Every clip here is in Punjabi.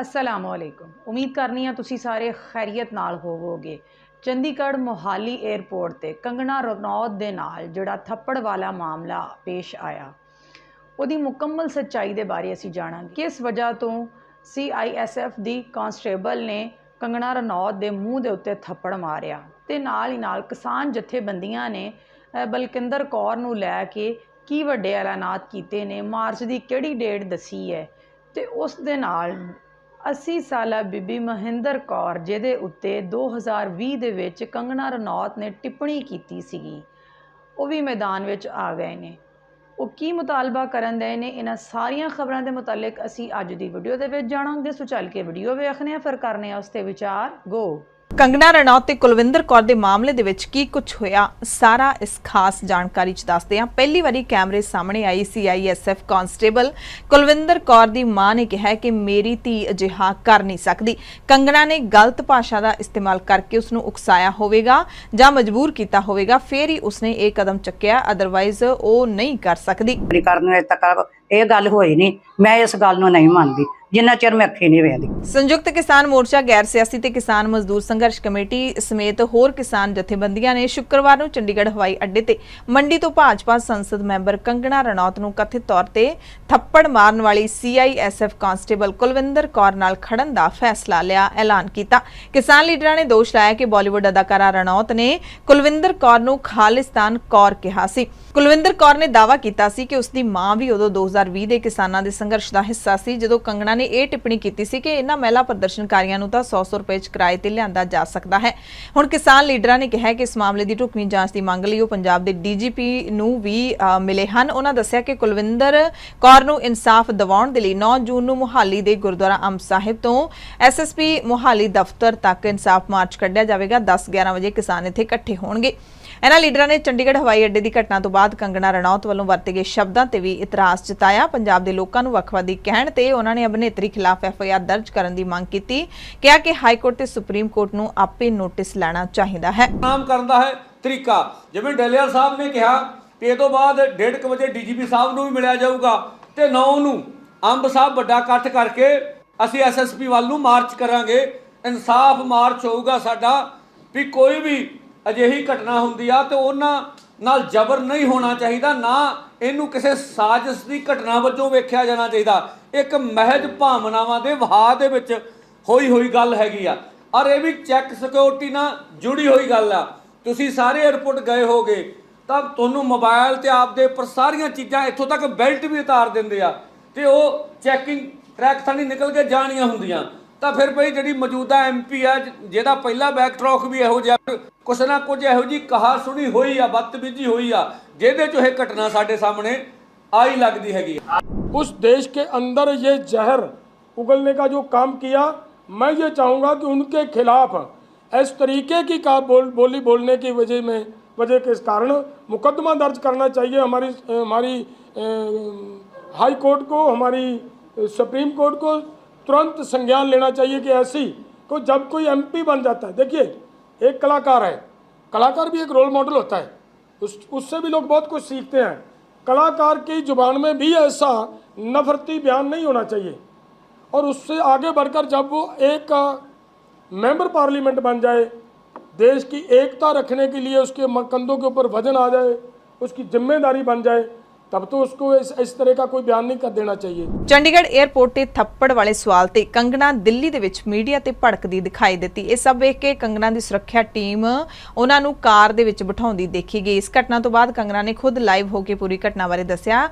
ਅਸਲਾਮੁਅਲੈਕੁਮ। ਉਮੀਦ ਕਰਨੀ ਆ ਤੁਸੀਂ ਸਾਰੇ ਖੈਰੀਅਤ ਨਾਲ ਹੋਵੋਗੇ। ਚੰਡੀਗੜ੍ਹ ਮੋਹਾਲੀ 에ਅਰਪੋਰਟ ਤੇ ਕੰਗਣਾ ਰਣੌਤ ਦੇ ਨਾਲ ਜਿਹੜਾ ਥੱਪੜ ਵਾਲਾ ਮਾਮਲਾ ਪੇਸ਼ ਆਇਆ। ਉਹਦੀ ਮੁਕੰਮਲ ਸੱਚਾਈ ਦੇ ਬਾਰੇ ਅਸੀਂ ਜਾਣਾਂਗੇ। ਕਿਸ ਵਜ੍ਹਾ ਤੋਂ ਸੀਆਈਐਸਐਫ ਦੀ ਕਾਂਸਟੇਬਲ ਨੇ ਕੰਗਣਾ ਰਣੌਤ ਦੇ ਮੂੰਹ ਦੇ ਉੱਤੇ ਥੱਪੜ ਮਾਰਿਆ? ਤੇ ਨਾਲ ਹੀ ਨਾਲ ਕਿਸਾਨ ਜਥੇਬੰਦੀਆਂ ਨੇ ਬਲਕਿੰਦਰ ਕੌਰ ਨੂੰ ਲੈ ਕੇ ਕੀ ਵੱਡੇ ਐਲਾਨਾਤ ਕੀਤੇ ਨੇ? ਮਾਰਚ ਦੀ ਕਿਹੜੀ ਡੇਟ ਦਸੀ ਹੈ? ਤੇ ਉਸ ਦੇ ਨਾਲ 80 ਸਾਲਾ ਬੀਬੀ ਮਹਿੰਦਰ ਕੌਰ, ਜਿਹਦੇ ਉੱਤੇ 2020 ਦੇ ਵਿੱਚ ਕੰਗਣਾ ਰਣੌਤ ਨੇ ਟਿੱਪਣੀ ਕੀਤੀ ਸੀਗੀ। ਉਹ ਵੀ ਮੈਦਾਨ ਵਿੱਚ ਆ ਗਏ ਨੇ। ਉਹ ਕੀ ਮੁਤਾਲਬਾ ਕਰਨ ਦੇ ਨੇ, ਇਹਨਾਂ ਸਾਰੀਆਂ ਖਬਰਾਂ ਦੇ ਮੁਤਲਕ ਅਸੀਂ ਅੱਜ ਦੀ ਵੀਡੀਓ ਦੇ ਵਿੱਚ ਜਾਣਾਂਗੇ। ਸੋ ਚੱਲ ਕੇ ਵੀਡੀਓ ਵੇਖਨੇ ਆ ਫਿਰ ਕਰਨੇ ਆ ਉਸ ਤੇ ਵਿਚਾਰ। ਗੋ ਕੰਗਨਾ ਰਣੌਤ ਤੇ ਕੁਲਵਿੰਦਰ ਕੌਰ ਦੇ ਮਾਮਲੇ ਦੇ ਵਿੱਚ ਕੀ ਕੁਝ ਹੋਇਆ, ਸਾਰਾ ਇਸ ਖਾਸ ਜਾਣਕਾਰੀ ਚ ਦੱਸਦੇ ਹਾਂ। ਪਹਿਲੀ ਵਾਰੀ ਕੈਮਰੇ ਸਾਹਮਣੇ ਆਈ ਸੀਆਈਐਸਐਫ ਕਾਂਸਟੇਬਲ ਕੁਲਵਿੰਦਰ ਕੌਰ ਦੀ ਮਾਂ ਨੇ ਕਿਹਾ ਕਿ ਮੇਰੀ ਧੀ ਅਜਿਹਾ ਕਰ ਨਹੀਂ ਸਕਦੀ। ਕੰਗਨਾ ਨੇ ਗਲਤ ਭਾਸ਼ਾ ਦਾ ਇਸਤੇਮਾਲ ਕਰਕੇ ਉਸ ਨੂੰ ਉਕਸਾਇਆ ਹੋਵੇਗਾ ਜਾਂ ਮਜਬੂਰ ਕੀਤਾ ਹੋਵੇਗਾ, ਫੇਰ ਹੀ ਉਸਨੇ ਇਹ ਕਦਮ ਚੱਕਿਆ ਅਦਰਵਾਈਜ਼ ਉਹ ਨਹੀਂ ਕਰ ਸਕਦੀ। ਕਰਨ ਤੱਕ ਇਹ ਗੱਲ ਹੋਈ ਨਹੀਂ, ਮੈਂ ਇਸ ਗੱਲ ਨੂੰ ਨਹੀਂ ਮੰਨਦੀ, ਜਿੰਨਾ ਚਿਰ ਮੈਂ ਅੱਖੀ ਨਹੀਂ ਵੇਖਦੀ। ਸੰਯੁਕਤ ਕਿਸਾਨ ਮੋਰਚਾ, ਗੈਰ ਸਿਆਸੀ ਤੇ ਕਿਸਾਨ ਮਜ਼ਦੂਰ ਸੰਘਰਸ਼ ਕਮੇਟੀ ਸਮੇਤ ਹੋਰ ਕਿਸਾਨ ਜਥੇਬੰਦੀਆਂ ਨੇ ਸ਼ੁੱਕਰਵਾਰ ਨੂੰ ਚੰਡੀਗੜ੍ਹ ਹਵਾਈ ਅੱਡੇ ਤੇ ਮੰਡੀ ਤੋਂ ਭਾਜਪਾ ਸੰਸਦ ਮੈਂਬਰ ਕੰਗਣਾ ਰਣੌਤ ਨੂੰ ਕਥਿਤ ਤੌਰ ਤੇ ਥੱਪੜ ਮਾਰਨ ਵਾਲੀ ਸੀਆਈਐਸਐਫ ਕਾਂਸਟੇਬਲ ਕੁਲਵਿੰਦਰ ਕੌਰ ਨਾਲ ਖੜਨ ਦਾ ਫੈਸਲਾ ਲਿਆ, ਐਲਾਨ ਕੀਤਾ। ਕਿਸਾਨ ਲੀਡਰਾਂ ਨੇ ਦੋਸ਼ ਲਾਇਆ ਕਿ ਬਾਲੀਵੁੱਡ ਅਦਾਕਾਰਾ ਰਣੌਤ ਨੇ ਕੁਲਵਿੰਦਰ ਕੌਰ ਨੂੰ ਖਾਲਿਸਤਾਨ ਕੌਰ ਕਿਹਾ ਸੀ। ਕੁਲਵਿੰਦਰ ਕੌਰ ਨੇ ਦਾਅਵਾ ਕੀਤਾ ਸੀ ਕਿ ਉਸ ਦੀ ਮਾਂ ਵੀ ਉਦੋਂ 2020 ਦੇ ਕਿਸਾਨਾਂ ਦੇ ਸੰਘਰਸ਼ ਦਾ ਹਿੱਸਾ ਸੀ। ਜਦੋਂ ਕੰਗਣਾ ਨੇ ਇਹ ਟਿੱਪਣੀ ਕੀਤੀ ਸੀ ਕਿ ਇਹਨਾਂ ਮਹਿਲਾ ਪ੍ਰਦਰਸ਼ਨਕਾਰੀਆਂ ਨੂੰ ਤਾਂ 100-100 ਰੁਪਏ ਚ ਕਿਰਾਏ ਤੇ ਲਿਆਂਦਾ ਜਾ ਸਕਦਾ ਹੈ। ਹੁਣ ਕਿਸਾਨ ਲੀਡਰਾਂ ਨੇ ਕਿਹਾ ਕਿ ਇਸ ਮਾਮਲੇ ਦੀ ਢੁਕਵੀਂ ਜਾਂਚ ਦੀ ਮੰਗ ਲਈ ਉਹ ਪੰਜਾਬ ਦੇ ਡੀਜੀਪੀ ਨੂੰ ਵੀ ਮਿਲੇ ਹਨ। ਉਹਨਾਂ ਦੱਸਿਆ ਕਿ ਕੁਲਵਿੰਦਰ ਕੌਰ ਨੂੰ ਇਨਸਾਫ ਦਿਵਾਉਣ ਦੇ ਲਈ 9 ਜੂਨ ਨੂੰ ਮੁਹਾਲੀ ਦੇ ਗੁਰਦੁਆਰਾ ਅੰਬ ਸਾਹਿਬ ਤੋਂ ਐਸਐਸਪੀ ਮੁਹਾਲੀ ਦਫ਼ਤਰ ਤੱਕ ਇਨਸਾਫ ਮਾਰਚ ਕੱਢਿਆ ਜਾਵੇਗਾ। 10-11 ਵਜੇ ਕਿਸਾਨ ਇੱਥੇ ਇਕੱਠੇ ਹੋਣਗੇ। ਇਹਨਾਂ ਲੀਡਰਾਂ ਨੇ ਚੰਡੀਗੜ੍ਹ ਹਵਾਈ ਅੱਡੇ ਦੀ ਘਟਨਾ ਤੋਂ ਬਾਅਦ ਕੰਗਣਾ ਰਣੌਤ ਵੱਲੋਂ ਵਰਤੇ ਗਏ ਸ਼ਬਦਾਂ ਤੇ ਵੀ ਇਤਰਾਜ਼ ਜਤਾਇਆ। ਪੰਜਾਬ ਦੇ ਲੋਕਾਂ ਨੂੰ ਵੱਖਵਾਦੀ ਕਹਿਣ ਤੇ ਉਹਨਾਂ ਨੇ ਅਭਿਨੇਤਰੀ ਖਿਲਾਫ ਐਫਆਈਆਰ ਦਰਜ ਕਰਨ ਦੀ ਮੰਗ ਕੀਤੀ। ਕਿਹਾ ਕਿ ਹਾਈ ਕੋਰਟ ਤੇ ਸੁਪਰੀਮ ਕੋਰਟ ਨੂੰ ਆਪੇ ਨੋਟਿਸ ਲੈਣਾ ਚਾਹੀਦਾ ਹੈ। ਨਾਮ ਕਰਨ ਦਾ ਹੈ ਤਰੀਕਾ। ਜਿਵੇਂ ਡੈਲੀਅਰ ਸਾਹਿਬ ਨੇ ਕਿਹਾ ਕਿ ਇਹ ਤੋਂ ਬਾਅਦ 1:30 ਵਜੇ ਡੀਜੀਪੀ ਸਾਹਿਬ ਨੂੰ ਵੀ ਮਿਲਿਆ ਜਾਊਗਾ ਤੇ 9 ਨੂੰ ਅੰਬ ਸਾਹਿਬ ਵੱਡਾ ਇਕੱਠ ਕਰਕੇ ਅਸੀਂ ਐਸਐਸਪੀ ਵੱਲ ਨੂੰ ਮਾਰਚ ਕਰਾਂਗੇ। ਇਨਸਾਫ ਮਾਰਚ ਹੋਊਗਾ ਸਾਡਾ ਵੀ ਕੋਈ ਵੀ ਅਜਿਹੀ ਘਟਨਾ ਹੁੰਦੀ ਆ ਤੇ ਉਹਨਾਂ ਨਾਲ ਜ਼ਬਰ ਨਹੀਂ ਹੋਣਾ ਚਾਹੀਦਾ, ਨਾ ਇਹਨੂੰ ਕਿਸੇ ਸਾਜ਼ਿਸ਼ ਦੀ ਘਟਨਾ ਵਜੋਂ ਵੇਖਿਆ ਜਾਣਾ ਚਾਹੀਦਾ। ਇੱਕ ਮਹਿਜ ਭਾਵਨਾਵਾਂ ਦੇ ਵਹਾਅ ਦੇ ਵਿੱਚ ਹੋਈ ਹੋਈ ਗੱਲ ਹੈਗੀ ਆ। ਔਰ ਇਹ ਵੀ ਚੈੱਕ ਸਿਕਿਉਰਿਟੀ ਨਾਲ ਜੁੜੀ ਹੋਈ ਗੱਲ ਆ। ਤੁਸੀਂ ਸਾਰੇ 에ਅਰਪੋਰਟ ਗਏ ਹੋਗੇ, ਤਾਂ ਤੁਹਾਨੂੰ ਮੋਬਾਈਲ ਤੇ ਆਪਦੇ ਉੱਪਰ ਸਾਰੀਆਂ ਚੀਜ਼ਾਂ ਇੱਥੋਂ ਤੱਕ ਬੈਲਟ ਵੀ ਉਤਾਰ ਦਿੰਦੇ ਆ। ਤੇ ਉਹ ਚੈਕਿੰਗ ਟਰੈਕ ਥਾਣੀ ਨਿਕਲ ਕੇ ਜਾਣੀਆਂ ਹੁੰਦੀਆਂ। ਤਾਂ ਫਿਰ ਭਈ ਜਿਹੜੀ ਮੌਜੂਦਾ ਐਮਪੀ ਆ ਜ- ਜਿਹਦਾ ਪਹਿਲਾ ਬੈਕਟ੍ਰੌਕ ਵੀ ਇਹੋ ਜਿਹਾ ਕੁਛ ਨਾ ਕੁਝ ਇਹੋ ਜੀ ਕਹਾ ਸੁਣੀ ਹੋਈ ਆ ਬਦਤਮੀਜੀ ਹੋਈ ਆ ਜਿਹਦੇ ਚ ਇਹ ਘਟਨਾ ਸਾਡੇ ਸਾਹਮਣੇ ਆਈ ਲੱਗਦੀ ਹੈਗੀ ਆ उस देश के अंदर ये जहर उगलने का जो काम किया मैं ये चाहूँगा कि उनके खिलाफ इस तरीके की का बोल बोली बोलने की वजह में वजह के कारण मुकदमा दर्ज करना चाहिए हमारी हमारी अ, हाई कोर्ट को हमारी सुप्रीम कोर्ट को तुरंत संज्ञान लेना चाहिए कि ऐसी को जब कोई एमपी बन जाता है। देखिए, एक कलाकार है। कलाकार भी एक रोल मॉडल होता है। उस, उससे भी लोग बहुत कुछ सीखते हैं। कलाकार की ज़ुबान में भी ऐसा नफरती बयान नहीं होना चाहिए। और उससे आगे बढ़कर जब वो एक मेंबर पार्लियामेंट बन जाए, देश की एकता रखने के लिए उसके कंधों के ऊपर वज़न आ जाए, उसकी ज़िम्मेदारी बन जाए तब तो उसको इस इस तरह का कोई बयान नहीं कर देना चाहिए। ਚੰਡੀਗੜ੍ਹ 에ਅਰਪੋਰਟ ਤੇ ਥੱਪੜ ਵਾਲੇ ਸਵਾਲ ਤੇ ਕੰਗਣਾ ਦਿੱਲੀ ਦੇ ਵਿੱਚ ਮੀਡੀਆ ਤੇ ਭੜਕਦੀ ਦਿਖਾਈ ਦਿੱਤੀ ਇਹ ਸਭ ਵੇਖ ਕੇ ਕੰਗਣਾ ਦੀ ਸੁਰੱਖਿਆ ਟੀਮ ਉਹਨਾਂ ਨੂੰ ਕਾਰ ਦੇ ਵਿੱਚ ਬਿਠਾਉਂਦੀ ਦੇਖੀ ਗਈ ਇਸ ਘਟਨਾ ਤੋਂ ਬਾਅਦ ਕੰਗਣਾ ਨੇ ਖੁਦ ਲਾਈਵ ਹੋ ਕੇ ਪੂਰੀ ਘਟਨਾ ਬਾਰੇ ਦੱਸਿਆ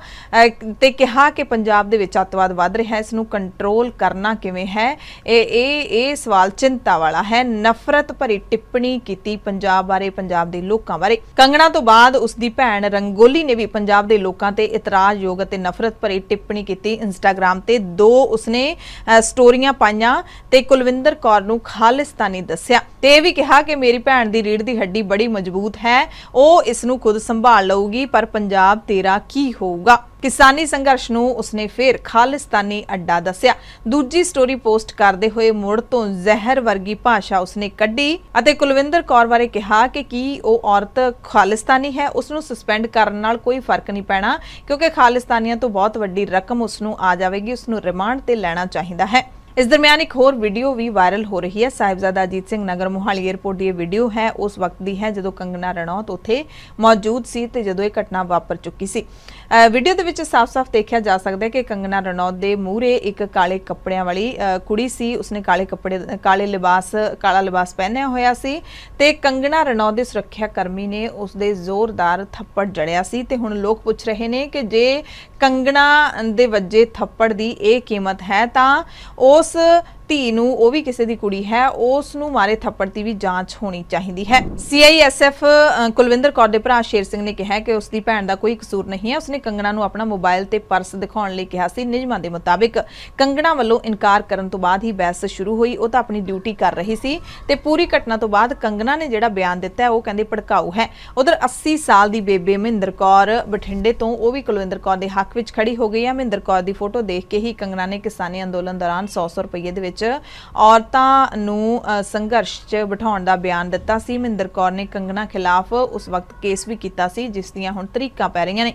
ਤੇ ਕਿਹਾ ਕਿ ਪੰਜਾਬ ਦੇ ਵਿੱਚ ਅੱਤਵਾਦ ਵੱਧ ਰਿਹਾ ਹੈ ਇਸ ਨੂੰ ਕੰਟਰੋਲ ਕਰਨਾ ਕਿਵੇਂ ਹੈ ਇਹ ਇਹ ਇਹ ਸਵਾਲ ਚਿੰਤਾ ਵਾਲਾ ਹੈ ਨਫ਼ਰਤ ਭਰੀ ਟਿੱਪਣੀ ਕੀਤੀ ਪੰਜਾਬ ਬਾਰੇ ਪੰਜਾਬ ਦੇ ਲੋਕਾਂ ਬਾਰੇ ਕੰਗਣਾ ਤੋਂ ਬਾਅਦ ਉਸ ਦੀ ਭੈਣ ਰੰਗੋਲੀ ਨੇ ਵੀ ਪੰਜਾਬ ਦੇ ਲੋਕਾਂ ਤੇ ਇਤਰਾਜ਼ਯੋਗ ਅਤੇ ਨਫ਼ਰਤ ਭਰੀ ਟਿੱਪਣੀ ਕੀਤੀ ਇੰਸਟਾਗ੍ਰam ਤੇ। ਦੋ ਉਸਨੇ ਸਟੋਰੀਆਂ ਪਾਈਆਂ ਤੇ ਕੁਲਵਿੰਦਰ ਕੌਰ ਨੂੰ ਖਾਲਿਸਤਾਨੀ ਦੱਸਿਆ। ਤੇ ਇਹ ਵੀ ਕਿਹਾ ਕਿ ਮੇਰੀ ਭੈਣ ਦੀ ਰੀੜ ਦੀ ਹੱਡੀ ਬੜੀ ਮਜ਼ਬੂਤ ਹੈ, ਉਹ ਇਸ ਨੂੰ ਖੁਦ ਸੰਭਾਲ ਲਊਗੀ, ਪਰ ਪੰਜਾਬ ਤੇਰਾ ਕੀ ਹੋਊਗਾ? ਕਿਸਾਨੀ ਸੰਘਰਸ਼ ਨੂੰ ਉਸਨੇ ਫੇਰ ਖਾਲਿਸਤਾਨੀ ਅੱਡਾ ਦੱਸਿਆ। ਦੂਜੀ ਸਟੋਰੀ ਪੋਸਟ ਕਰਦੇ ਹੋਏ ਮੁੜ ਤੋਂ ਜ਼ਹਿਰ ਵਰਗੀ ਭਾਸ਼ਾ ਉਸਨੇ ਕੱਢੀ ਅਤੇ ਕੁਲਵਿੰਦਰ ਕੌਰ ਬਾਰੇ ਕਿਹਾ ਕਿ ਕੀ ਉਹ ਔਰਤ ਖਾਲਿਸਤਾਨੀ ਹੈ ਉਸ ਨੂੰ ਸਸਪੈਂਡ ਕਰਨ ਨਾਲ ਕੋਈ ਫ਼ਰਕ ਨਹੀਂ ਪੈਣਾ, ਕਿਉਂਕਿ ਖਾਲਿਸਤਾਨੀਆਂ ਤੋਂ ਬਹੁਤ ਵੱਡੀ ਰਕਮ ਉਸ ਨੂੰ ਆ ਜਾਵੇਗੀ ਉਸ ਨੂੰ ਰਿਮਾਂਡ ਤੇ ਲੈਣਾ ਚਾਹੀਦਾ ਹੈ। ਇਸ ਦਰਮਿਆਨ ਇੱਕ ਹੋਰ ਵੀਡੀਓ ਵੀ ਵਾਇਰਲ ਹੋ ਰਹੀ ਹੈ। ਸਾਹਿਬਜ਼ਾਦਾ ਅਜੀਤ ਸਿੰਘ ਨਗਰ ਮੋਹਾਲੀ 에ਅਰਪੋਰਟ ਦੀ ਇਹ ਵੀਡੀਓ ਹੈ, ਉਸ ਵਕਤ ਦੀ ਹੈ ਜਦੋਂ ਕੰਗਨਾ ਰਣੌਤ ਉੱਥੇ ਮੌਜੂਦ ਸੀ ਤੇ ਜਦੋਂ ਇਹ ਘਟਨਾ ਵਾਪਰ ਚੁੱਕੀ ਸੀ। ਵੀਡੀਓ ਦੇ ਵਿੱਚ ਸਾਫ਼-ਸਾਫ਼ ਦੇਖਿਆ ਜਾ ਸਕਦਾ ਹੈ ਕਿ ਕੰਗਨਾ ਰਣੌਤ ਦੇ ਮੂਹਰੇ ਇੱਕ ਕਾਲੇ ਕੱਪੜਿਆਂ ਵਾਲੀ ਕੁੜੀ ਸੀ। ਉਸਨੇ ਕਾਲੇ ਕੱਪੜੇ, ਕਾਲੇ ਲਿਬਾਸ, ਕਾਲਾ ਲਿਬਾਸ ਪਹਿਨਿਆ ਹੋਇਆ ਸੀ ਤੇ ਕੰਗਨਾ ਰਣੌਤ ਦੇ ਸੁਰੱਖਿਆ ਕਰਮੀ ਨੇ ਉਸ ਦੇ ਜ਼ੋਰਦਾਰ ਥੱਪੜ ਜੜਿਆ ਸੀ ਤੇ ਹੁਣ ਲੋਕ ਪੁੱਛ ਰਹੇ ਨੇ ਕਿ ਜੇ ਕੰਗਣਾ ਦੇ ਵੱਜੇ ਥੱਪੜ ਦੀ ਇਹ ਕੀਮਤ ਹੈ ਤਾਂ ਉਸ 플러스 ਧੀ ਨੂੰ ਉਹ ਵੀ ਕਿਸੇ ਦੀ ਕੁੜੀ ਹੈ, ਉਸ ਨੂੰ ਮਾਰੇ ਥੱਪੜ ਦੀ ਵੀ ਜਾਂਚ ਹੋਣੀ ਚਾਹੀਦੀ ਹੈ। ਸੀਆਈਐਸਐਫ ਕੁਲਵਿੰਦਰ ਕੌਰ ਦੇ ਭਰਾ ਸ਼ੇਰ ਸਿੰਘ ਨੇ ਕਿਹਾ ਕਿ ਉਸ ਦੀ ਭੈਣ ਦਾ ਕੋਈ ਕਸੂਰ ਨਹੀਂ ਹੈ। ਉਸਨੇ ਕੰਗਣਾ ਨੂੰ ਆਪਣਾ ਮੋਬਾਈਲ ਤੇ ਪਰਸ ਦਿਖਾਉਣ ਲਈ ਕਿਹਾ ਸੀ। ਨਿਯਮਾਂ ਦੇ ਮੁਤਾਬਿਕ ਕੰਗਣਾ ਵੱਲੋਂ ਇਨਕਾਰ ਕਰਨ ਤੋਂ ਬਾਅਦ ਹੀ ਬਹਿਸ ਸ਼ੁਰੂ ਹੋਈ। ਉਹ ਤਾਂ ਆਪਣੀ ਡਿਊਟੀ ਕਰ ਰਹੀ ਸੀ ਤੇ ਪੂਰੀ ਘਟਨਾ ਤੋਂ ਬਾਅਦ ਕੰਗਣਾ ਨੇ ਜਿਹੜਾ ਬਿਆਨ ਦਿੱਤਾ ਉਹ ਕਹਿੰਦੇ ਭੜਕਾਊ ਹੈ। ਉਧਰ 80 ਸਾਲ ਦੀ ਬੇਬੇ ਮਹਿੰਦਰ ਕੌਰ ਬਠਿੰਡੇ ਤੋਂ, ਉਹ ਵੀ ਕੁਲਵਿੰਦਰ ਕੌਰ ਦੇ ਹੱਕ ਵਿੱਚ ਖੜੀ ਹੋ ਗਈ ਹੈ। ਮਹਿੰਦਰ ਕੌਰ ਦੀ ਫੋਟੋ ਦੇਖ ਕੇ ਹੀ ਕੰਗਣਾ ਨੇ ਕਿਸਾਨੀ ਅੰਦੋਲਨ ਦੌਰਾਨ 100-100 ਰੁਪਏ ਦੇ ਵਿੱਚ ਔਰਤਾਂ ਨੂੰ ਅ, ਸੰਘਰਸ਼ 'ਚ ਬਿਠਾਉਣ ਦਾ ਬਿਆਨ ਦਿੱਤਾ ਸੀ। ਮਹਿੰਦਰ ਕੌਰ ਨੇ ਕੰਗਣਾ ਖਿਲਾਫ ਉਸ ਵਕਤ ਕੇਸ ਵੀ ਕੀਤਾ ਸੀ ਜਿਸ ਦੀਆਂ ਹੁਣ ਤਰੀਕਾਂ ਪੈ ਰਹੀਆਂ ਨੇ।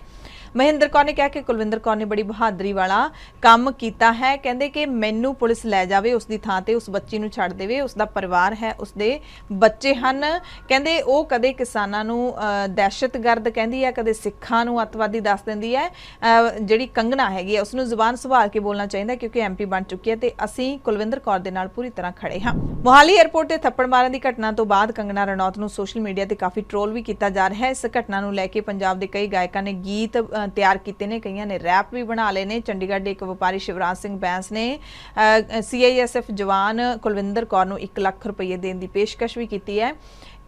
ਮਹਿੰਦਰ ਕੌਰ ਨੇ ਕਿਹਾ ਕਿ ਕੁਲਵਿੰਦਰ ਕੌਰ ਨੇ ਬੜੀ ਬਹਾਦਰੀ ਵਾਲਾ ਕੰਮ ਕੀਤਾ ਹੈ। ਕਹਿੰਦੇ ਕਿ ਮੈਨੂੰ ਪੁਲਿਸ ਲੈ ਜਾਵੇ ਉਸ ਦੀ ਥਾਂ ਤੇ ਉਸ ਬੱਚੀ ਨੂੰ ਛੱਡ ਦੇਵੇ ਉਸ ਦਾ ਪਰਿਵਾਰ ਹੈ ਉਸ ਦੇ ਬੱਚੇ ਹਨ। ਕਹਿੰਦੇ ਉਹ ਕਦੇ ਕਿਸਾਨਾਂ ਨੂੰ ਦਹਿਸ਼ਤਗਰਦ ਕਹਿੰਦੀ ਹੈ, ਕਦੇ ਸਿੱਖਾਂ ਨੂੰ ਅੱਤਵਾਦੀ ਦੱਸ ਦਿੰਦੀ ਹੈ। ਜਿਹੜੀ ਕੰਗਣਾ ਹੈਗੀ ਹੈ ਉਸ ਨੂੰ ਜ਼ੁਬਾਨ ਸੰਭਾਲ ਕੇ ਬੋਲਣਾ ਚਾਹੀਦਾ ਕਿਉਂਕਿ ਐਮਪੀ ਬਣ ਚੁੱਕੀ ਹੈ ਤੇ ਅਸੀਂ ਕੁਲਵਿੰਦਰ ਕੌਰ ਦੇ ਨਾਲ ਪੂਰੀ ਤਰ੍ਹਾਂ ਖੜੇ ਹਾਂ। ਮੋਹਾਲੀ 에ਅਰਪੋਰਟ ਤੇ ਥੱਪੜ ਮਾਰਨ ਦੀ ਘਟਨਾ ਤੋਂ ਬਾਅਦ ਕੰਗਣਾ ਰਣੌਤ ਨੂੰ ਸੋਸ਼ਲ ਮੀਡੀਆ ਤੇ ਕਾਫੀ ਟ੍ਰੋਲ ਵੀ ਕੀਤਾ ਜਾ ਰਿਹਾ ਹੈ। ਇਸ ਘਟਨਾ ਨੂੰ ਲੈ ਕੇ ਪੰਜਾਬ ਦੇ ਕਈ ਗਾਇਕਾਂ ਨੇ ਗੀਤ ਤਿਆਰ ਕੀਤੇ ਨੇ, ਕਈਆਂ ਨੇ ਰੈਪ ਵੀ ਬਣਾ ਲਏ ਨੇ। ਚੰਡੀਗੜ੍ਹ ਦੇ ਇੱਕ ਵਪਾਰੀ ਸ਼ਿਵਰਾਜ ਸਿੰਘ ਬੈਂਸ ਨੇ ਸੀਆਈਐਸਐਫ ਜਵਾਨ ਕੁਲਵਿੰਦਰ ਕੌਰ ਨੂੰ 1 ਲੱਖ ਰੁਪਏ ਦੇਣ ਦੀ ਪੇਸ਼ਕਸ਼ ਵੀ ਕੀਤੀ ਹੈ।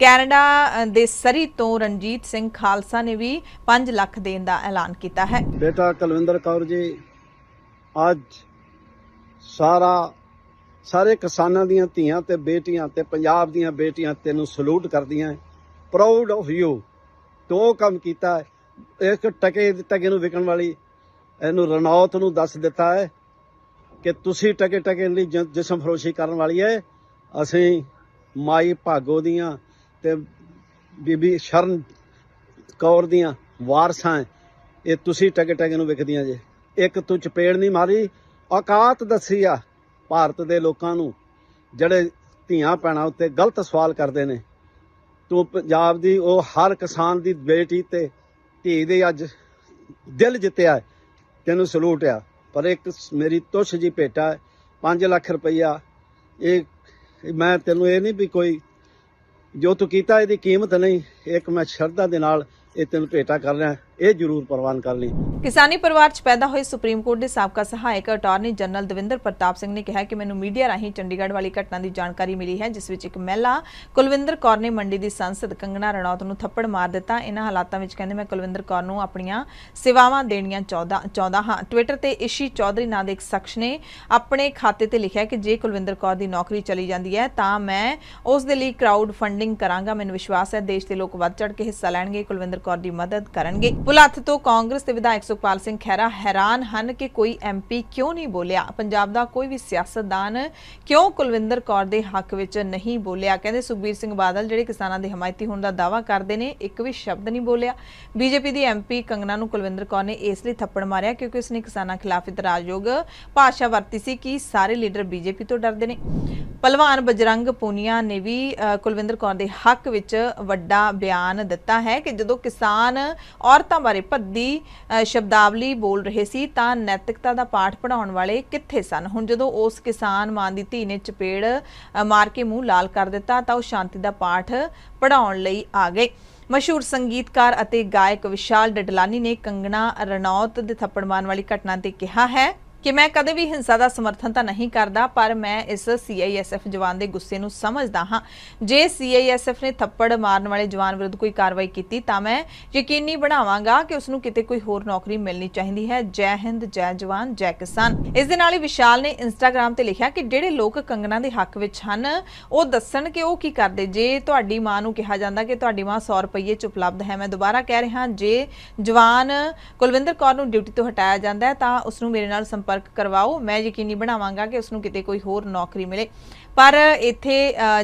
ਕੈਨੇਡਾ ਦੇ ਸਰੀ ਤੋਂ ਰਣਜੀਤ ਸਿੰਘ ਖਾਲਸਾ ਨੇ ਵੀ 5 ਲੱਖ ਦੇਣ ਦਾ ਐਲਾਨ ਕੀਤਾ ਹੈ। ਬੇਟਾ ਕੁਲਵਿੰਦਰ ਕੌਰ ਜੀ, ਅੱਜ ਸਾਰਾ, ਸਾਰੇ ਕਿਸਾਨਾਂ ਦੀਆਂ ਧੀਆਂ ਤੇ ਬੇਟੀਆਂ ਤੇ ਪੰਜਾਬ ਦੀਆਂ ਬੇਟੀਆਂ ਤੈਨੂੰ ਸਲੂਟ ਕਰਦੀਆਂ ਪ੍ਰਾਊਡ ਆਫ ਯੂ ਤੋ ਕੰਮ ਕੀਤਾ ਇੱਕ ਟਕੇ ਟਕੇ ਨੂੰ ਵਿਕਣ ਵਾਲੀ ਇਹਨੂੰ ਰਣੌਤ ਨੂੰ ਦੱਸ ਦਿੱਤਾ ਹੈ ਕਿ ਤੁਸੀਂ ਟਕੇ ਟਕੇ ਲਈ ਜਿਸਮ ਫਰੋਸ਼ੀ ਕਰਨ ਵਾਲੀ ਹੈ। ਅਸੀਂ ਮਾਈ ਭਾਗੋ ਦੀਆਂ ਤੇ ਬੀਬੀ ਸ਼ਰਨ ਕੌਰ ਦੀਆਂ ਵਾਰਸਾਂ ਇਹ ਤੁਸੀਂ ਟਕੇ ਟਕੇ ਨੂੰ ਵਿਕਦੀਆਂ ਜੇ। ਇੱਕ ਤੂੰ ਚਪੇੜ ਨਹੀਂ ਮਾਰੀ, ਔਕਾਤ ਦੱਸੀ ਆ ਭਾਰਤ ਦੇ ਲੋਕਾਂ ਨੂੰ, ਜਿਹੜੇ ਧੀਆਂ ਭੈਣਾਂ ਉੱਤੇ ਗਲਤ ਸਵਾਲ ਕਰਦੇ ਨੇ। ਤੂੰ ਪੰਜਾਬ ਦੀ ਉਹ ਹਰ ਕਿਸਾਨ ਦੀ ਬੇਟੀ ਤੇ ਧੀ ਦੇ ਅੱਜ ਦਿਲ ਜਿੱਤਿਆ ਤੈਨੂੰ ਸਲੂਟ ਆ। ਪਰ ਇੱਕ ਮੇਰੀ ਤੁਛ ਜੀ ਭੇਟਾ 5 ਲੱਖ ਰੁਪਈਆ। ਇਹ, ਮੈਂ ਤੈਨੂੰ ਇਹ ਨਹੀਂ ਵੀ ਕੋਈ ਜੋ ਤੂੰ ਕੀਤਾ, ਇਹਦੀ ਕੀਮਤ ਨਹੀਂ। ਇੱਕ ਮੈਂ ਸ਼ਰਧਾ ਦੇ ਨਾਲ ਇਹ ਤੈਨੂੰ ਭੇਟਾ ਕਰ ਰਿਹਾ। ਇਹ ਜ਼ਰੂਰ ਪ੍ਰਵਾਨ ਕਰ ਲਈ। ਕਿਸਾਨੀ ਪਰਿਵਾਰ 'ਚ ਪੈਦਾ ਹੋਏ ਸੁਪਰੀਮ ਕੋਰਟ ਦੇ ਸਾਬਕਾ ਸਹਾਇਕ ਅਟਾਰਨੀ ਜਨਰਲ ਦਵਿੰਦਰ ਪ੍ਰਤਾਪ ਸਿੰਘ ਨੇ ਕਿਹਾ ਕਿ ਮੈਨੂੰ ਮੀਡੀਆ ਰਾਹੀਂ ਚੰਡੀਗੜ੍ਹ ਵਾਲੀ ਘਟਨਾ ਦੀ ਜਾਣਕਾਰੀ ਮਿਲੀ ਹੈ, ਜਿਸ ਵਿੱਚ ਇੱਕ ਮਹਿਲਾ ਕੁਲਵਿੰਦਰ ਕੌਰ ਨੇ ਮੰਡੀ ਦੀ ਸੰਸਦ ਕੰਗਣਾ ਰਣੌਤ ਨੂੰ ਥੱਪੜ ਮਾਰ ਦਿੱਤਾ। ਇਹਨਾਂ ਹਾਲਾਤਾਂ ਵਿੱਚ ਕਹਿੰਦੇ, ਮੈਂ ਕੁਲਵਿੰਦਰ ਕੌਰ ਨੂੰ ਆਪਣੀਆਂ ਸੇਵਾਵਾਂ ਦੇਣੀਆਂ ਚਾਹੁੰਦਾ ਚਾਹੁੰਦਾ ਹਾਂ। ਟਵਿੱਟਰ ਤੇ ਇਸ਼ੀ ਚੌਧਰੀ ਨਾਂ ਦੇ ਇੱਕ ਸ਼ਖਸ ਨੇ ਆਪਣੇ ਖਾਤੇ ਤੇ ਲਿਖਿਆ ਕਿ ਜੇ ਕੁਲਵਿੰਦਰ ਕੌਰ ਦੀ ਨੌਕਰੀ ਚਲੀ ਜਾਂਦੀ ਹੈ, ਤਾਂ ਮੈਂ ਉਸ ਦੇ ਲਈ ਕਰਾਊਡ ਫੰਡਿੰਗ ਕਰਾਂਗਾ। ਮੈਨੂੰ ਵਿਸ਼ਵਾਸ ਹੈ, ਦੇਸ਼ ਦੇ ਲੋਕ ਵੱਧ ਚੜ ਕੇ ਹਿੱਸਾ ਲੈਣਗੇ, ਕੁਲਵਿੰਦਰ ਕੌਰ ਦੀ ਮਦਦ ਕਰਨਗੇ। ਭੁਲੱਥ ਤੋਂ ਕਾਂਗਰਸ ਦੇ ਵਿਧਾਇਕ ਸੁਖਪਾਲ ਸਿੰਘ ਖਹਿਰਾ ਹੈਰਾਨ ਹਨ ਕਿ ਕੋਈ ਐਮਪੀ ਕਿਉਂ ਨਹੀਂ ਬੋਲਿਆ? ਪੰਜਾਬ ਦਾ ਕੋਈ ਵੀ ਸਿਆਸਤਦਾਨ ਕਿਉਂ ਕੁਲਵਿੰਦਰ ਕੌਰ ਦੇ ਹੱਕ ਵਿੱਚ ਨਹੀਂ ਬੋਲਿਆ? ਕਹਿੰਦੇ ਸੁਖਬੀਰ ਸਿੰਘ ਬਾਦਲ ਜਿਹੜੇ ਕਿਸਾਨਾਂ ਦੇ ਹਮਾਇਤੀ ਹੋਣ ਦਾ ਦਾਅਵਾ ਕਰਦੇ ਨੇ, ਇੱਕ ਵੀ ਸ਼ਬਦ ਨਹੀਂ ਬੋਲਿਆ। ਬੀਜੇਪੀ ਦੀ ਐਮਪੀ ਕੰਗਨਾ ਨੂੰ ਕੁਲਵਿੰਦਰ ਕੌਰ ਨੇ ਇਸ ਲਈ ਥੱਪੜ ਮਾਰਿਆ ਕਿਉਂਕਿ ਉਸਨੇ ਕਿਸਾਨਾਂ ਖਿਲਾਫ ਇਤਰਾਜ਼ਯੋਗ ਭਾਸ਼ਾ ਵਰਤੀ ਸੀ ਕਿ ਸਾਰੇ ਲੀਡਰ ਬੀਜੇਪੀ ਤੋਂ ਡਰਦੇ ਨੇ। ਪਹਿਲਵਾਨ ਬਜਰੰਗ ਪੂਨੀਆ ਨੇ ਵੀ ਕੁਲਵਿੰਦਰ ਕੌਰ ਦੇ ਹੱਕ ਵਿੱਚ ਵੱਡਾ ਬਿਆਨ ਦਿੱਤਾ ਹੈ ਕਿ ਜਦੋਂ ਕਿਸਾਨ ਔਰਤਾਂ ਬਾਰੇ ਭੱਦੀ ਸ਼ਬਦਾਵਲੀ ਬੋਲ ਰਹੇ ਸੀ ਤਾਂ ਨੈਤਿਕਤਾ ਦਾ ਪਾਠ ਪੜਾਉਣ ਵਾਲੇ ਕਿੱਥੇ ਸਨ? ਹੁਣ ਜਦੋਂ ਉਸ ਕਿਸਾਨ ਮਾਂ ਦੀ ਧੀ ਨੇ ਚਪੇੜ ਮਾਰ ਕੇ ਮੂੰਹ ਲਾਲ ਕਰ ਦਿੱਤਾ ਤਾਂ ਉਹ ਸ਼ਾਂਤੀ ਦਾ ਪਾਠ ਪੜਾਉਣ ਲਈ ਆ ਗਏ। ਮਸ਼ਹੂਰ ਸੰਗੀਤਕਾਰ ਅਤੇ ਗਾਇਕ ਵਿਸ਼ਾਲ ਡਡਲਾਨੀ ਨੇ ਕੰਗਣਾ ਰਣੌਤ ਦੇ ਥੱਪੜ ਮਾਰਨ ਵਾਲੀ ਘਟਨਾ ਤੇ ਕਿਹਾ ਹੈ ਕਿ ਮੈਂ ਕਦੇ ਵੀ ਹਿੰਸਾ ਦਾ ਸਮਰਥਨ ਤਾਂ ਨਹੀਂ ਕਰਦਾ, ਪਰ ਮੈਂ ਇਸ ਸੀਆਈਐਸਐਫ ਜਵਾਨ ਦੇ ਗੁੱਸੇ ਨੂੰ ਸਮਝਦਾ ਹਾਂ। ਜੇ ਸੀਆਈਐਸਐਫ ਨੇ ਥੱਪੜ ਮਾਰਨ ਵਾਲੇ ਜਵਾਨ ਵਿਰੁੱਧ ਕੋਈ ਕਾਰਵਾਈ ਕੀਤੀ, ਤਾਂ ਮੈਂ ਯਕੀਨੀ ਬਣਾਵਾਂਗਾ ਕਿ ਉਸ ਨੂੰ ਕਿਤੇ ਕੋਈ ਹੋਰ ਨੌਕਰੀ ਮਿਲਣੀ ਚਾਹੀਦੀ ਹੈ। ਜੈ ਹਿੰਦ, ਜੈ ਜਵਾਨ, ਜੈ ਕਿਸਾਨ। ਇਸ ਦੇ ਨਾਲ ਹੀ ਵਿਸ਼ਾਲ ਨੇ ਇੰਸਟਾਗ੍ਰam ਤੇ ਲਿਖਿਆ ਕਿ ਜਿਹੜੇ ਲੋਕ ਕੰਗਣਾ ਦੇ ਹੱਕ ਵਿੱਚ ਹਨ, ਉਹ ਦੱਸਣ ਕਿ ਉਹ ਕੀ ਕਰਦੇ। ਜੇ ਤੁਹਾਡੀ ਮਾਂ ਨੂੰ ਕਿਹਾ ਜਾਂਦਾ ਕਿ ਤੁਹਾਡੀ ਮਾਂ 100 ਰੁਪਏ ਚ ਉਪਲਬਧ ਹੈ, ਮੈਂ ਦੁਬਾਰਾ ਕਹਿ ਰਿਹਾ, ਜੇ ਜਵਾਨ ਕੁਲਵਿੰਦਰ ਕੌਰ ਨੂੰ ਡਿਊਟੀ ਤੋਂ ਹਟਾਇਆ ਜਾਂਦਾ ਹੈ, ਤਾਂ ਉਸ ਨੂੰ ਮੇਰੇ ਨਾਲ ਸੰਪਰਕ ਸੰਪਰਕ ਕਰਵਾਓ। ਮੈਂ ਯਕੀਨੀ ਬਣਾਵਾਂਗਾ ਕਿ ਉਸ ਨੂੰ ਕਿਤੇ ਕੋਈ ਹੋਰ ਨੌਕਰੀ ਮਿਲੇ। ਪਰ ਇੱਥੇ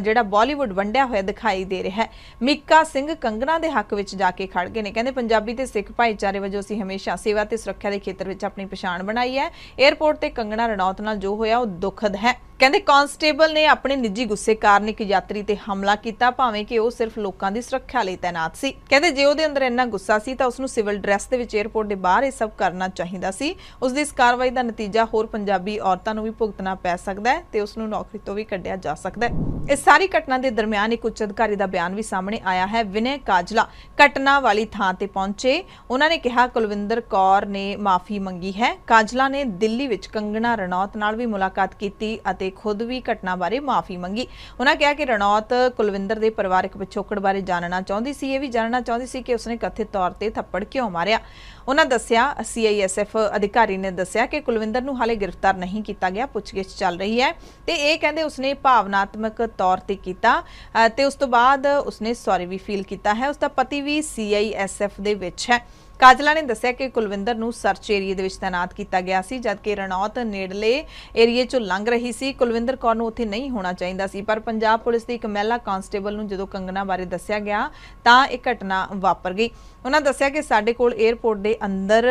ਜਿਹੜਾ ਬਾਲੀਵੁੱਡ ਵੰਡਿਆ ਹੋਇਆ ਦਿਖਾਈ ਦੇ ਰਿਹਾ ਹੈ, ਮਿੱਕਾ ਸਿੰਘ ਕੰਗਣਾ ਦੇ ਹੱਕ ਵਿੱਚ ਜਾ ਕੇ ਖੜ ਗਏ ਨੇ। ਕਹਿੰਦੇ ਪੰਜਾਬੀ ਤੇ ਸਿੱਖ ਭਾਈਚਾਰੇ ਵਜੋਂ ਅਸੀਂ ਹਮੇਸ਼ਾ ਸੇਵਾ ਤੇ ਸੁਰੱਖਿਆ ਦੇ ਖੇਤਰ ਵਿੱਚ ਆਪਣੀ ਪਛਾਣ ਬਣਾਈ ਹੈ। 에ਅਰਪੋਰਟ ਤੇ ਕੰਗਣਾ ਰਣੌਤ ਨਾਲ ਜੋ ਹੋਇਆ, ਉਹ ਦੁਖਦ ਹੈ। ਕਹਿੰਦੇ ਕਾਂਸਟੇਬਲ ਨੇ ਆਪਣੇ ਨਿੱਜੀ ਗੁੱਸੇ ਕਾਰਨ ਇੱਕ ਯਾਤਰੀ ਤੇ ਹਮਲਾ ਕੀਤਾ, ਭਾਵੇਂ ਕਿ ਉਹ ਸਿਰਫ ਲੋਕਾਂ ਦੀ ਸੁਰੱਖਿਆ ਲਈ ਤਾਇਨਾਤ ਸੀ। ਕਹਿੰਦੇ ਜੇ ਉਹਦੇ ਅੰਦਰ ਇੰਨਾ ਗੁੱਸਾ ਸੀ ਤਾਂ ਉਸ ਨੂੰ ਸਿਵਲ ਡਰੈਸ ਦੇ ਵਿੱਚ 에ਅਰਪੋਰਟ ਦੇ ਬਾਹਰ ਇਹ ਸਭ ਕਰਨਾ ਚਾਹੀਦਾ ਸੀ। ਉਸ ਦੀ ਇਸ ਕਾਰਵਾਈ ਦਾ ਨਤੀਜਾ ਹੋਰ ਪੰਜਾਬੀ ਔਰਤਾਂ ਨੂੰ ਵੀ ਭੁਗਤਣਾ ਪੈ ਸਕਦਾ ਹੈ ਤੇ ਉਸ ਨੂੰ ਨੌਕਰੀ ਤੋਂ ਵੀ ਕੱਢਿਆ ਜਾ ਸਕਦਾ ਹੈ। ਇਸ ਸਾਰੀ ਘਟਨਾ ਦੇ ਦਰਮਿਆਨ ਇੱਕ ਉੱਚ ਅਧਿਕਾਰੀ ਦਾ ਬਿਆਨ ਵੀ ਸਾਹਮਣੇ ਆਇਆ ਹੈ। ਵਿਨੈ ਕਾਜਲਾ ਘਟਨਾ ਵਾਲੀ ਥਾਂ ਤੇ ਪਹੁੰਚੇ। ਉਹਨਾਂ ਨੇ ਕਿਹਾ, ਕੁਲਵਿੰਦਰ ਕੌਰ ਨੇ ਮਾਫੀ ਮੰਗੀ ਹੈ। ਕਾਜਲਾ ਨੇ ਦਿੱਲੀ ਵਿੱਚ ਕੰਗਣਾ ਰਣੌਤ ਨਾਲ ਵੀ ਮੁਲਾਕਾਤ ਕੀਤੀ ਅਤੇ ਖੁਦ ਵੀ ਘਟਨਾ ਬਾਰੇ ਮਾਫੀ ਮੰਗੀ। ਉਹਨਾਂ ਕਿਹਾ ਕਿ ਰਣੌਤ ਕੁਲਵਿੰਦਰ ਦੇ ਪਰਿਵਾਰਕ ਪਿਛੋਕੜ ਬਾਰੇ ਜਾਣਨਾ ਚਾਹੁੰਦੀ ਸੀ। ਇਹ ਵੀ ਜਾਣਨਾ ਚਾਹੁੰਦੀ ਸੀ ਕਿ ਉਸਨੇ ਕਥਿਤ ਤੌਰ ਤੇ ਥੱਪੜ ਕਿਉਂ ਮਾਰਿਆ। ਉਹਨਾਂ ਦੱਸਿਆ ਸੀਆਈਐਸਐਫ ਅਧਿਕਾਰੀ ਨੇ ਦੱਸਿਆ ਕਿ ਕੁਲਵਿੰਦਰ ਨੂੰ ਹਾਲੇ ਗ੍ਰਿਫਤਾਰ ਨਹੀਂ ਕੀਤਾ ਗਿਆ ਪੁੱਛਗਿੱਛ ਚੱਲ ਰਹੀ ਹੈ ਤੇ ਇਹ ਕਹਿੰਦੇ ਉਸਨੇ ਭਾਵਨਾਤਮਕ ਤੌਰ ਤੇ ਕੀਤਾ ਅ, ਤੇ ਉਸ ਤੋਂ ਬਾਅਦ ਉਸਨੇ ਸੌਰੀ ਵੀ ਫੀਲ ਕੀਤਾ ਹੈ। ਉਸ ਦਾ ਪਤੀ ਵੀ ਸੀਆਈਐਸਐਫ ਦੇ ਵਿੱਚ ਹੈ। ਕਾਜਲਾ ਨੇ ਦੱਸਿਆ ਕਿ ਕੁਲਵਿੰਦਰ ਨੂੰ ਸਰਚ ਏਰੀਆ ਦੇ ਵਿੱਚ ਤਾਇਨਾਤ ਕੀਤਾ ਗਿਆ ਸੀ, ਜਦਕਿ ਰਣੌਤ ਨੇੜਲੇ ਏਰੀਏ ਚੋਂ ਲੰਘ ਰਹੀ ਸੀ। ਕੁਲਵਿੰਦਰ ਕੌਰ ਨੂੰ ਉੱਥੇ ਨਹੀਂ ਹੋਣਾ ਚਾਹੀਦਾ ਸੀ, ਪਰ ਪੰਜਾਬ ਪੁਲਿਸ ਦੀ ਇੱਕ ਮਹਿਲਾ ਕਾਂਸਟੇਬਲ ਨੂੰ ਜਦੋਂ ਕੰਗਣਾ ਬਾਰੇ ਦੱਸਿਆ ਗਿਆ, ਤਾਂ ਇਹ ਘਟਨਾ ਵਾਪਰ ਗਈ। ਉਹਨਾਂ ਦੱਸਿਆ ਕਿ ਸਾਡੇ ਕੋਲ 에ਅਰਪੋਰਟ ਦੇ ਅੰਦਰ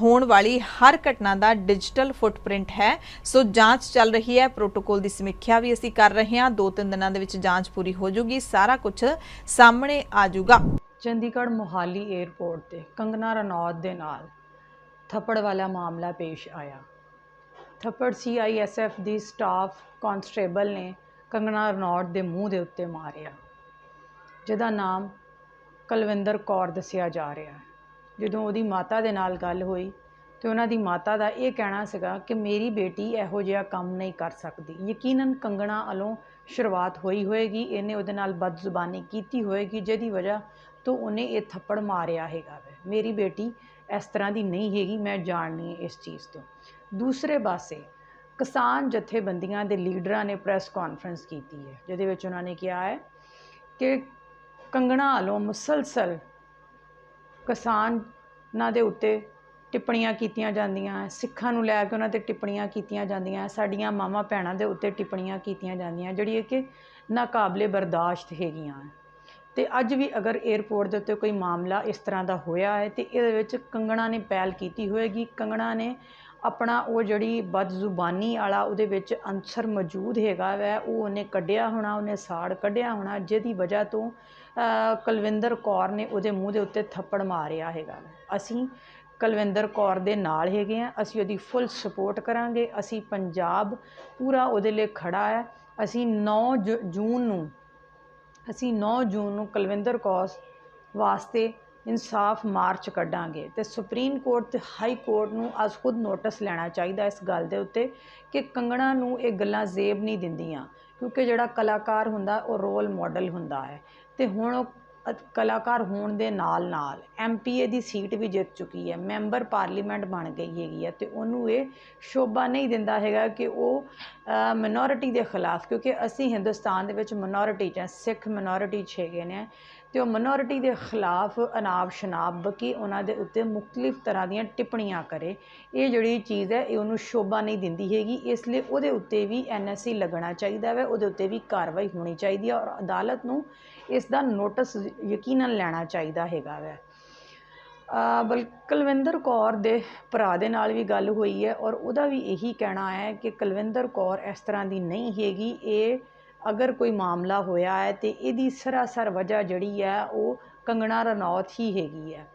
ਹੋਣ ਵਾਲੀ ਹਰ ਘਟਨਾ ਦਾ ਡਿਜੀਟਲ ਫੁੱਟਪ੍ਰਿੰਟ ਹੈ। ਸੋ ਜਾਂਚ ਚੱਲ ਰਹੀ ਹੈ। ਪ੍ਰੋਟੋਕੋਲ ਦੀ ਸਮੀਖਿਆ ਵੀ ਅਸੀਂ ਕਰ ਰਹੇ ਹਾਂ। ਦੋ ਤਿੰਨ ਦਿਨਾਂ ਦੇ ਵਿੱਚ ਜਾਂਚ ਪੂਰੀ ਹੋ ਜੂਗੀ। ਸਾਰਾ ਕੁਝ ਸਾਹਮਣੇ ਆ ਜਾਊਗਾ ਚੰਡੀਗੜ੍ਹ ਮੋਹਾਲੀ ਏਅਰਪੋਰਟ ਤੇ ਕੰਗਨਾ ਰਣੌਤ ਦੇ ਨਾਲ ਥੱਪੜ ਵਾਲਾ ਮਾਮਲਾ ਪੇਸ਼ ਆਇਆ। ਥੱਪੜ ਸੀਆਈਐਸਐਫ ਦੀ ਸਟਾਫ ਕਾਂਸਟੇਬਲ ਨੇ ਕੰਗਨਾ ਰਣੌਤ ਦੇ ਮੂੰਹ ਦੇ ਉੱਤੇ ਮਾਰਿਆ, ਜਿਹਦਾ ਨਾਮ ਕੁਲਵਿੰਦਰ ਕੌਰ ਦੱਸਿਆ ਜਾ ਰਿਹਾ ਹੈ। ਜਦੋਂ ਉਹਦੀ ਮਾਤਾ ਦੇ ਨਾਲ ਗੱਲ ਹੋਈ ਤੇ ਉਹਨਾਂ ਦੀ ਮਾਤਾ ਦਾ ਇਹ ਕਹਿਣਾ ਸੀਗਾ ਕਿ ਮੇਰੀ ਬੇਟੀ ਇਹੋ ਜਿਹਾ ਕੰਮ ਨਹੀਂ ਕਰ ਸਕਦੀ। ਯਕੀਨਨ ਕੰਗਣਾ ਵੱਲੋਂ ਸ਼ੁਰੂਆਤ ਹੋਈ ਹੋਏਗੀ, ਇਹਨੇ ਉਹਦੇ ਨਾਲ ਬਦਜ਼ੁਬਾਨੀ ਕੀਤੀ ਹੋਏਗੀ, ਜਿਹਦੀ ਵਜ੍ਹਾ ਤੋਂ ਉਹਨੇ ਇਹ ਥੱਪੜ ਮਾਰਿਆ ਹੈਗਾ ਵੈ। ਮੇਰੀ ਬੇਟੀ ਇਸ ਤਰ੍ਹਾਂ ਦੀ ਨਹੀਂ ਹੈਗੀ, ਮੈਂ ਜਾਣਨੀ ਇਸ ਚੀਜ਼ ਤੋਂ। ਦੂਸਰੇ ਪਾਸੇ, ਕਿਸਾਨ ਜਥੇਬੰਦੀਆਂ ਦੇ ਲੀਡਰਾਂ ਨੇ ਪ੍ਰੈਸ ਕਾਨਫਰੰਸ ਕੀਤੀ ਹੈ, ਜਿਹਦੇ ਵਿੱਚ ਉਹਨਾਂ ਨੇ ਕਿਹਾ ਹੈ ਕਿ ਕੰਗਣਾ ਵੱਲੋਂ ਮੁਸਲਸਲ ਕਿਸਾਨਾਂ ਦੇ ਉੱਤੇ ਟਿੱਪਣੀਆਂ ਕੀਤੀਆਂ ਜਾਂਦੀਆਂ ਸਿੱਖਾਂ ਨੂੰ ਲੈ ਕੇ ਉਹਨਾਂ ਤੇ ਟਿੱਪਣੀਆਂ ਕੀਤੀਆਂ ਜਾਂਦੀਆਂ ਸਾਡੀਆਂ ਮਾਵਾਂ ਭੈਣਾਂ ਦੇ ਉੱਤੇ ਟਿੱਪਣੀਆਂ ਕੀਤੀਆਂ ਜਾਂਦੀਆਂ ਜਿਹੜੀ ਕਿ ਨਾਕਾਬਲੇ ਬਰਦਾਸ਼ਤ ਹੈਗੀਆਂ ਤੇ ਅੱਜ ਵੀ ਅਗਰ 에ਅਰਪੋਰਟ ਦੇ ਉੱਤੇ ਕੋਈ ਮਾਮਲਾ ਇਸ ਤਰ੍ਹਾਂ ਦਾ ਹੋਇਆ ਹੈ ਤੇ ਇਹਦੇ ਵਿੱਚ ਕੰਗਣਾ ਨੇ ਪਹਿਲ ਕੀਤੀ ਹੋਏਗੀ। ਕੰਗਣਾ ਨੇ ਆਪਣਾ ਉਹ ਜਿਹੜੀ ਬਦਜ਼ੁਬਾਨੀ ਵਾਲਾ ਉਹਦੇ ਵਿੱਚ ਅੰਸਰ ਮੌਜੂਦ ਹੈਗਾ ਵੈ ਉਹ ਉਹਨੇ ਕੱਢਿਆ ਹੋਣਾ ਉਹਨੇ ਸਾੜ ਕੱਢਿਆ ਹੋਣਾ ਜਿਹਦੀ ਵਜ੍ਹਾ ਤੋਂ ਅ, ਕੁਲਵਿੰਦਰ ਕੌਰ ਨੇ ਉਹਦੇ ਮੂੰਹ ਦੇ ਉੱਤੇ ਥੱਪੜ ਮਾਰਿਆ ਹੈਗਾ ਵੈ। ਅਸੀਂ ਕੁਲਵਿੰਦਰ ਕੌਰ ਦੇ ਨਾਲ ਹੈਗੇ ਆ ਅਸੀਂ ਉਹਦੀ ਫੁੱਲ ਸਪੋਰਟ ਕਰਾਂਗੇ। ਅਸੀਂ ਪੰਜਾਬ ਪੂਰਾ ਉਹਦੇ ਲਈ ਖੜਾ ਹੈ। ਅਸੀਂ 9 ਜੂਨ ਨੂੰ ਅਸੀਂ 9 ਜੂਨ ਨੂੰ ਕੁਲਵਿੰਦਰ ਕੌਰ ਵਾਸਤੇ ਇਨਸਾਫ ਮਾਰਚ ਕੱਢਾਂਗੇ ਤੇ ਸੁਪਰੀਮ ਕੋਰਟ ਤੇ ਹਾਈ ਕੋਰਟ ਨੂੰ ਅੱਜ ਖੁਦ ਨੋਟਿਸ ਲੈਣਾ ਚਾਹੀਦਾ ਇਸ ਗੱਲ ਦੇ ਉੱਤੇ ਕਿ ਕੰਗਣਾ ਨੂੰ ਇਹ ਗੱਲਾਂ ਜ਼ੇਬ ਨਹੀਂ ਦਿੰਦੀਆਂ ਕਿਉਂਕਿ ਜਿਹੜਾ ਕਲਾਕਾਰ ਹੁੰਦਾ ਉਹ ਰੋਲ ਮਾਡਲ ਹੁੰਦਾ ਹੈ ਤੇ ਹੁਣ ਉਹ ਕਲਾਕਾਰ ਹੋਣ ਦੇ ਨਾਲ ਨਾਲ ਐਮਪੀਏ ਦੀ ਸੀਟ ਵੀ ਜਿੱਤ ਚੁੱਕੀ ਹੈ, ਮੈਂਬਰ ਪਾਰਲੀਮੈਂਟ ਬਣ ਗਈ ਹੈਗੀ ਹੈ ਤੇ ਉਹਨੂੰ ਇਹ ਸ਼ੋਭਾ ਨਹੀਂ ਦਿੰਦਾ ਹੈਗਾ ਕਿ ਉਹ ਮਿਨੋਰਿਟੀ ਦੇ ਖਿਲਾਫ ਕਿਉਂਕਿ ਅਸੀਂ ਹਿੰਦੁਸਤਾਨ ਦੇ ਵਿੱਚ ਮਿਨੋਰਿਟੀ 'ਚ ਸਿੱਖ ਮਿਨੋਰਿਟੀ 'ਚ ਹੈਗੇ ਨੇ ਤੇ ਉਹ ਮਨੋਰਿਟੀ ਦੇ ਖਿਲਾਫ ਅਨਾਪ ਸ਼ਨਾਬ ਬਕੀ ਉਹਨਾਂ ਦੇ ਉੱਤੇ ਮੁxtਲਿਫ ਤਰ੍ਹਾਂ ਦੀਆਂ ਟਿੱਪਣੀਆਂ ਕਰੇ। ਇਹ ਜਿਹੜੀ ਚੀਜ਼ ਹੈ, ਇਹ ਉਹਨੂੰ ਸ਼ੋਭਾ ਨਹੀਂ ਦਿੰਦੀ ਹੈਗੀ। ਇਸ ਲਈ ਉਹਦੇ ਉੱਤੇ ਵੀ ਐਨਐਸਸੀ ਲੱਗਣਾ ਚਾਹੀਦਾ ਹੈ ਉਹਦੇ ਉੱਤੇ ਵੀ ਕਾਰਵਾਈ ਹੋਣੀ ਚਾਹੀਦੀ ਹੈ ਔਰ ਅਦਾਲਤ ਨੂੰ ਇਸ ਦਾ ਨੋਟਿਸ ਯਕੀਨਨ ਲੈਣਾ ਚਾਹੀਦਾ ਹੈਗਾ ਵੈ। ਬਲ ਕੁਲਵਿੰਦਰ ਕੌਰ ਦੇ ਭਰਾ ਦੇ ਨਾਲ ਵੀ ਗੱਲ ਹੋਈ ਹੈ ਔਰ ਉਹਦਾ ਵੀ ਇਹੀ ਕਹਿਣਾ ਹੈ ਕਿ ਕੁਲਵਿੰਦਰ ਕੌਰ ਇਸ ਤਰ੍ਹਾਂ ਦੀ ਨਹੀਂ ਹੈਗੀ। ਇਹ ਅਗਰ ਕੋਈ ਮਾਮਲਾ ਹੋਇਆ ਹੈ ਤਾਂ ਇਹਦੀ ਸਰਾਸਰ ਵਜ੍ਹਾ ਜਿਹੜੀ ਹੈ ਉਹ ਕੰਗਣਾ ਰਣੌਤ ਹੀ ਹੈਗੀ ਹੈ।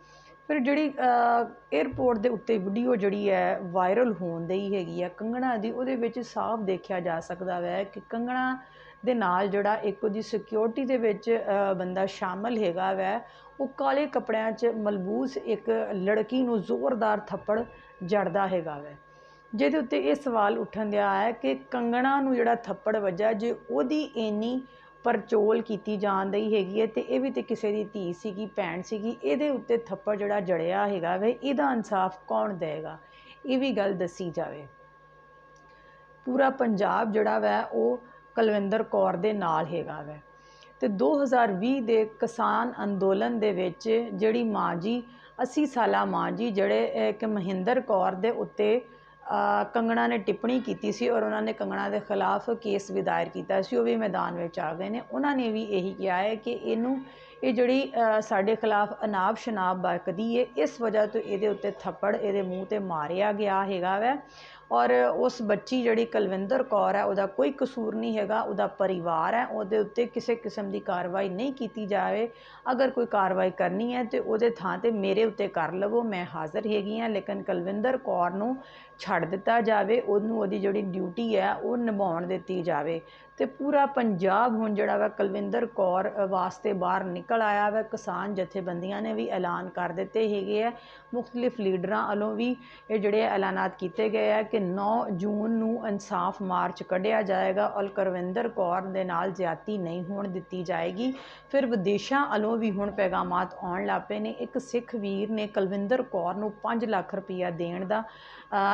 ਫਿਰ ਜਿਹੜੀ 에ਅਰਪੋਰਟ ਦੇ ਉੱਤੇ ਵੀਡੀਓ ਜਿਹੜੀ ਹੈ ਵਾਇਰਲ ਹੋਣ ਦੀ ਹੈਗੀ ਹੈ, ਕੰਗਣਾ ਦੀ ਉਹਦੇ ਵਿੱਚ ਸਾਫ਼ ਦੇਖਿਆ ਜਾ ਸਕਦਾ ਹੈ ਕਿ ਕੰਗਣਾ ਦੇ ਨਾਲ ਜਿਹੜਾ ਇੱਕ ਉਹਦੀ ਸਿਕਿਉਰਿਟੀ ਦੇ ਵਿੱਚ ਬੰਦਾ ਸ਼ਾਮਲ ਹੈਗਾ ਵੈ, ਉਹ ਕਾਲੇ ਕੱਪੜਿਆਂ 'ਚ ਮਲਬੂਸ ਇੱਕ ਲੜਕੀ ਨੂੰ ਜ਼ੋਰਦਾਰ ਥੱਪੜ ਜੜਦਾ ਹੈਗਾ ਵੈ। ਜਿਹਦੇ ਉੱਤੇ ਇਹ ਸਵਾਲ ਉੱਠਣ ਦਿਆ ਹੈ ਕਿ ਕੰਗਣਾ ਨੂੰ ਜਿਹੜਾ ਥੱਪੜ ਵੱਜਾ, ਜੇ ਉਹਦੀ ਇੰਨੀ ਪਰਚੋਲ ਕੀਤੀ ਜਾਣ ਰਹੀ ਹੈਗੀ ਹੈ, ਤੇ ਇਹ ਵੀ ਤੇ ਕਿਸੇ ਦੀ ਧੀ ਸੀਗੀ, ਭੈਣ ਸੀਗੀ, ਇਹਦੇ ਉੱਤੇ ਥੱਪੜ ਜਿਹੜਾ ਜੜਿਆ ਹੈਗਾ ਵੇ, ਇਹਦਾ ਇਨਸਾਫ ਕੌਣ ਦੇਗਾ ਇਹ ਵੀ ਗੱਲ ਦੱਸੀ ਜਾਵੇ। ਪੂਰਾ ਪੰਜਾਬ ਜਿਹੜਾ ਵੈ, ਉਹ ਕੁਲਵਿੰਦਰ ਕੌਰ ਦੇ ਨਾਲ ਹੈਗਾ ਵੈ। ਤੇ 2020 ਦੇ ਕਿਸਾਨ ਅੰਦੋਲਨ ਦੇ ਵਿੱਚ ਜਿਹੜੀ ਮਾਂ ਜੀ 80 ਸਾਲਾ ਮਾਂ ਜੀ ਜਿਹੜੇ ਕਿ ਮਹਿੰਦਰ ਕੌਰ ਦੇ ਉੱਤੇ ਕੰਗਣਾ ਨੇ ਟਿੱਪਣੀ ਕੀਤੀ ਸੀ ਔਰ ਉਹਨਾਂ ਨੇ ਕੰਗਣਾ ਦੇ ਖਿਲਾਫ ਕੇਸ ਵੀ ਦਾਇਰ ਕੀਤਾ ਸੀ, ਉਹ ਵੀ ਮੈਦਾਨ ਵਿੱਚ ਆ ਗਏ ਨੇ। ਉਹਨਾਂ ਨੇ ਵੀ ਇਹੀ ਕਿਹਾ ਹੈ ਕਿ ਇਹਨੂੰ, ਇਹ ਜਿਹੜੀ ਸਾਡੇ ਖਿਲਾਫ ਅਨਾਪ ਸ਼ਨਾਬ ਬਰਕਦੀ ਹੈ ਇਸ ਵਜ੍ਹਾ ਤੋਂ ਇਹਦੇ ਉੱਤੇ ਥੱਪੜ, ਇਹਦੇ ਮੂੰਹ ਤੇ ਮਾਰਿਆ ਗਿਆ ਹੈਗਾ ਵੈ। ਔਰ ਉਸ ਬੱਚੀ ਜਿਹੜੀ ਕੁਲਵਿੰਦਰ ਕੌਰ ਹੈ, ਉਹਦਾ ਕੋਈ ਕਸੂਰ ਨਹੀਂ ਹੈਗਾ, ਉਹਦਾ ਪਰਿਵਾਰ ਹੈ, ਉਹਦੇ ਉੱਤੇ ਕਿਸੇ ਕਿਸਮ ਦੀ ਕਾਰਵਾਈ ਨਹੀਂ ਕੀਤੀ ਜਾਵੇ। ਅਗਰ ਕੋਈ ਕਾਰਵਾਈ ਕਰਨੀ ਹੈ ਤੇ ਉਹਦੇ ਥਾਂ ਤੇ ਮੇਰੇ ਉੱਤੇ ਕਰ ਲਵੋ, ਮੈਂ ਹਾਜ਼ਰ ਹੈਗੀ ਹਾਂ, ਲੇਕਿਨ ਕੁਲਵਿੰਦਰ ਕੌਰ ਨੂੰ ਛੱਡ ਦਿੱਤਾ ਜਾਵੇ, ਉਹਨੂੰ ਉਹਦੀ ਜਿਹੜੀ ਡਿਊਟੀ ਹੈ, ਉਹ ਨਿਭਾਉਣ ਦਿੱਤੀ ਜਾਵੇ। ਤੇ ਪੂਰਾ ਪੰਜਾਬ ਹੁਣ ਜਿਹੜਾ ਵਾ ਕੁਲਵਿੰਦਰ ਕੌਰ ਵਾਸਤੇ ਬਾਹਰ ਨਿਕਲ ਆਇਆ ਵਾ। ਕਿਸਾਨ ਜਥੇਬੰਦੀਆਂ ਨੇ ਵੀ ਐਲਾਨ ਕਰ ਦਿੱਤੇ ਹੈਗੇ ਆ। ਮੁxtਲਿਫ ਲੀਡਰਾਂ ਵੱਲੋਂ ਵੀ ਇਹ ਜਿਹੜੇ ਐਲਾਨਾਤ ਕੀਤੇ ਗਏ ਆ ਕਿ 9 ਜੂਨ ਨੂੰ ਇਨਸਾਫ ਮਾਰਚ ਕੱਢਿਆ ਜਾਏਗਾ ਔਰ ਕੁਲਵਿੰਦਰ ਕੌਰ ਦੇ ਨਾਲ ਜ਼ਿਆਤੀ ਨਹੀਂ ਹੋਣ ਦਿੱਤੀ ਜਾਏਗੀ। ਫਿਰ ਵਿਦੇਸ਼ਾਂ ਵੱਲੋਂ ਵੀ ਹੁਣ ਪੈਗਾਮਾਤ ਆਉਣ ਲੱਗ ਪਏ ਨੇ। ਇੱਕ ਸਿੱਖ ਵੀਰ ਨੇ ਕੁਲਵਿੰਦਰ ਕੌਰ ਨੂੰ 5 ਲੱਖ ਰੁਪਇਆ ਦੇਣ ਦਾ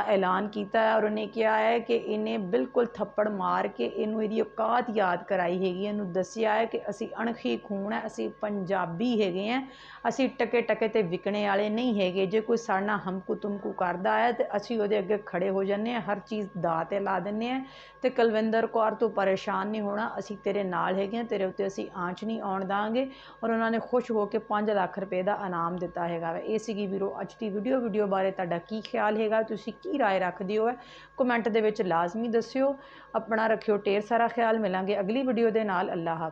ਐਲਾਨ ਕੀਤਾ ਹੈ ਔਰ ਉਹਨੇ ਕਿਹਾ ਹੈ ਕਿ ਇਹਨੇ ਬਿਲਕੁਲ ਥੱਪੜ ਮਾਰ ਕੇ ਇਹਨੂੰ ਇਹਦੀ ਔਕਾਤ ਯਾਦ ਕਰਾਈ ਹੈਗੀ ਇਹਨੂੰ ਦੱਸਿਆ ਹੈ ਕਿ ਅਸੀਂ ਅਣਖੀ ਖੂਨ ਹੈ, ਅਸੀਂ ਪੰਜਾਬੀ ਹੈਗੇ ਆ ਅਸੀਂ ਟਕੇ ਟਕੇ ਤੇ ਵਿਕਣੇ ਵਾਲੇ ਨਹੀਂ ਹੈਗੇ। ਜੇ ਕੋਈ ਸਾਡੇ ਨਾਲ ਹਮਕੂ ਤੁਮਕੂ ਕਰਦਾ ਹੈ ਤੇ ਅਸੀਂ ਉਹਦੇ ਅੱਗੇ ਖੜੇ ਹੋ ਜੰਨੇ ਆ ਹਰ ਚੀਜ਼ ਦਾ ਤੇ ਲਾ ਦਿੰਨੇ ਆ ਤੇ ਕੁਲਵਿੰਦਰ ਕੌਰ, ਤੋਂ ਪਰੇਸ਼ਾਨ ਨਹੀਂ ਹੋਣਾ, ਅਸੀਂ ਤੇਰੇ ਨਾਲ ਹੈਗੇ ਆ ਤੇਰੇ ਉੱਤੇ ਅਸੀਂ ਆਂਚ ਨਹੀਂ ਆਉਣ ਦਾਂਗੇ। ਔਰ ਉਹਨਾਂ ਨੇ ਖੁਸ਼ ਹੋ ਕੇ 5 ਲੱਖ ਰੁਪਏ ਦਾ ਇਨਾਮ ਦਿੱਤਾ ਹੈਗਾ ਵਾ। ਇਹ ਸੀਗੀ ਵੀਰੋ ਅੱਜ ਦੀ ਵੀਡੀਓ ਵੀਡੀਓ ਬਾਰੇ ਤੁਹਾਡਾ ਕੀ ਖਿਆਲ ਹੈਗਾ? ਤੁਸੀਂ ਕੀ رائے ਰੱਖਦੇ ਹੋ ਕਮੈਂਟ ਦੇ ਵਿੱਚ ਲਾਜ਼ਮੀ ਦੱਸਿਓ ਆਪਣਾ ਰੱਖਿਓ ਢੇਰ ਸਾਰਾ ਖਿਆਲ ਮਿਲਾਂਗੇ ਅਗਲੀ ਵੀਡੀਓ ਦੇ ਨਾਲ ਅੱਲਾਹ ਹਾਫਿਜ਼